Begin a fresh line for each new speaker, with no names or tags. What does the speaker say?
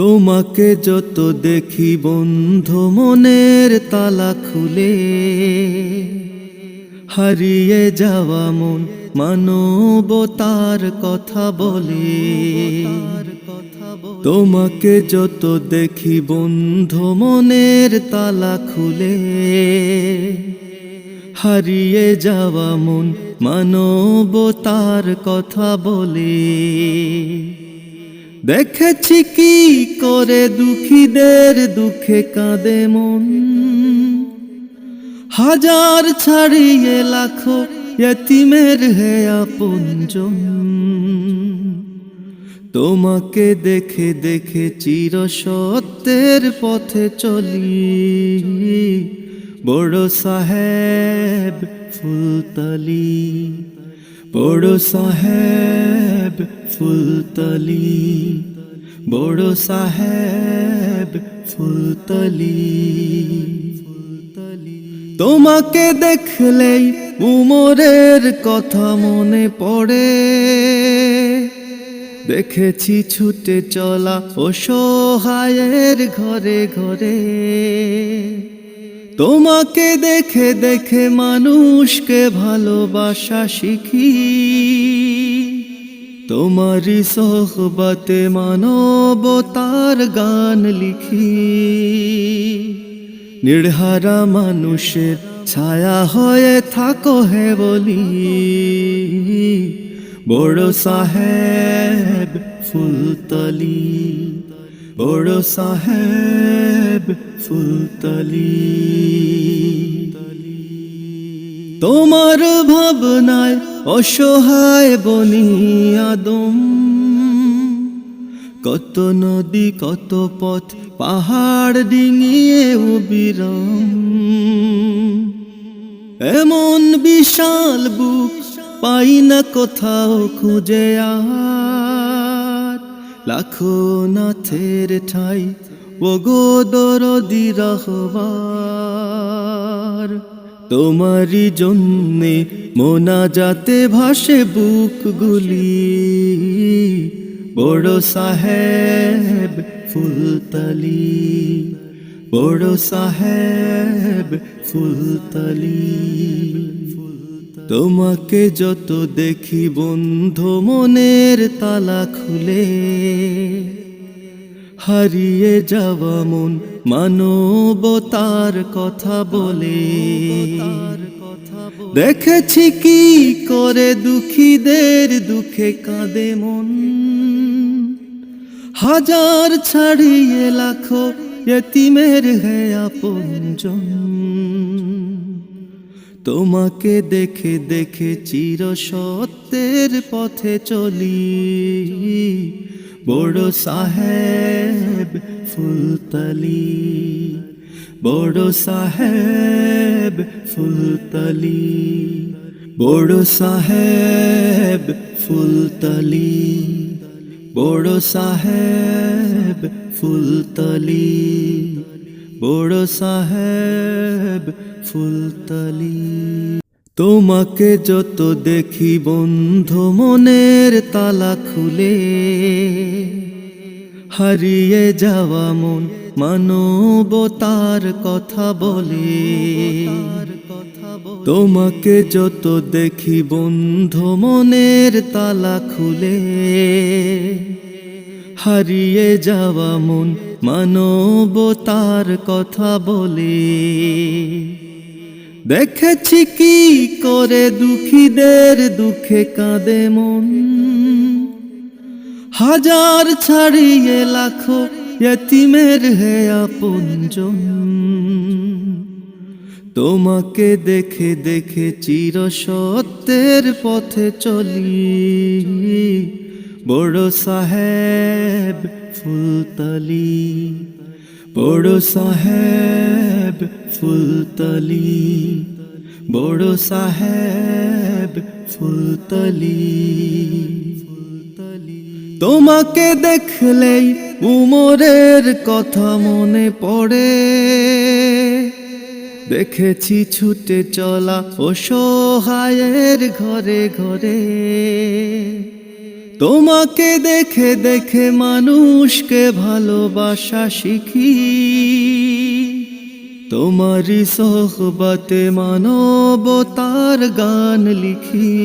তোমাকে যত দেখি বন্ধু মনের তালা খুলে, হারিয়ে যাওয়া মন মানবতার কথা বলে। তোমাকে যত দেখি বন্ধু মনের তালা খুলে, হারিয়ে যাওয়া মন মানবতার কথা বলে। দেখেছি কি করে দুঃখীদের দুঃখে কাঁদে মন। হাজার ছাড়িয়ে লাখো ইয়তিমের হে আপনজন তোমাকে দেখে দেখে চির সত্যের পথে চলি। বড় সাহেব ফুলতলি। বড় সাহেব ফুলতলি, বড় সাহেব ফুলতলি তোমাকে দেখলেই উমরের কথা মনে পড়ে। দেখেছি ছুটে চলা অসহায়ের ঘরে ঘরে। তোমাকে দেখে দেখে মানুষকে ভালোবাসা শিখি। তোমারই সহবতে মানবতার গান লিখি। নির্হারা মানুষের ছায়া হয়ে থাকো হে বলি। বড় সাহেব ফুলতলি। বড় সাহেব ফুলতলি তোমার ভাবনায় অসহায় বনি আদম, কত নদী, কত পথ, পাহাড় ডিঙিয়ে বিরম। এমন বিশাল বুক পাই না কোথাও খুঁজে আর, লাখো নাথের ঠাই ও গো দরদি রহবার তোমারই জন্যে মোনা যাতে ভাসে বুকগুলি। বড় সাহেব ফুলতলি, বড় সাহেব ফুলতলি। তোমাকে যত দেখি বন্ধু, মনের তালা খুলে হারিয়ে যাওয়া মন, মানবতার কথা বলে। দেখেছি কি করে দুঃখীদের দুঃখে কাঁদে মন। হাজার ছাড়িয়ে লাখো ইয়তিমের হে আপনজন তোমাকে দেখে দেখে চির সত্যের পথে চলি। বড় সাহেব ফুলতলি, বড় সাহেব ফুলতলি, বড় সাহেব ফুলতলি, বড় সাহেব ফুলতলি, বড় সাহেব ফুলতলি। তোমাকে যত দেখি বন্ধু মনের তালা খুলে, হারিয়ে যাওয়া মন মানবতার কথা বলে। তোমাকে যত দেখি বন্ধু মনের তালা খুলে, হারিয়ে যাওয়া মন মানবতার কথা বলে। দেখেছি কি করে দুঃখীদের দুঃখে কাঁদে মন। হাজার ছাড়িয়ে লাখো ইয়তিমের হে আপনজন তোমাকে দেখে দেখে চির সত্যের পথে চলি। বড় সাহেব ফুলতলি। বড় সাহেব ফুলতলি, বড় সাহেব ফুলতলি তোমাকে দেখলেই উমরের কথা মনে পড়ে। দেখেছি ছুটে চলা অসহায়ের ঘরে ঘরে। তোমাকে দেখে দেখে মানুষকে ভালোবাসা শিখি। তোমারই সোহবতে মানবতার গান লিখি।